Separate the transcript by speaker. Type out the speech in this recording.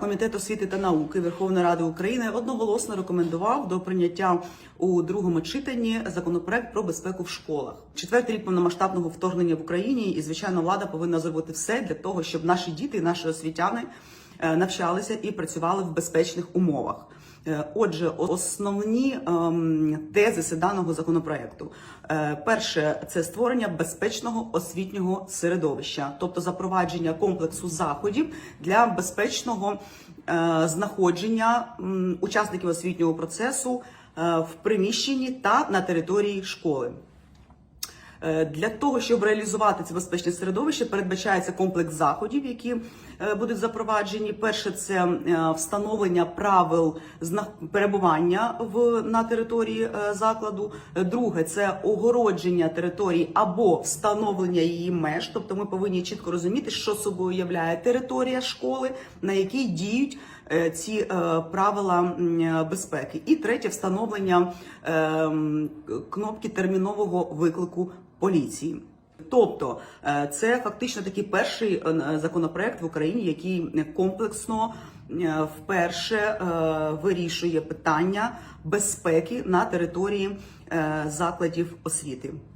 Speaker 1: Комітет освіти та науки Верховної Ради України одноголосно рекомендував до прийняття у другому читанні законопроект про безпеку в школах. Четвертий рік повномасштабного вторгнення в Україні, і звичайно, влада повинна зробити все для того, щоб наші діти, наші освітяни навчалися і працювали в безпечних умовах. Е, Отже, основні ем, тезиси даного законопроекту. Е, Перше це створення безпечного освітнього середовища, тобто запровадження комплексу заходів для безпечного е, знаходження учасників освітнього процесу е, в приміщенні та на території школи. Е, Для того щоб реалізувати це безпечне середовище, передбачається комплекс заходів, які е, будуть запроваджені. Перше це е, встановлення правил перебування в на території закладу. Друге це огородження території або встановлення її меж. Тобто, ми повинні чітко розуміти, що собою являє територія школи, на якій діють ці правила безпеки. І третє встановлення е, кнопки термінового виклику поліції. Тобто е, це фактично такий перший е, законопроект в Україні, який комплексно е, вперше вирішує питання безпеки на території закладів освіти.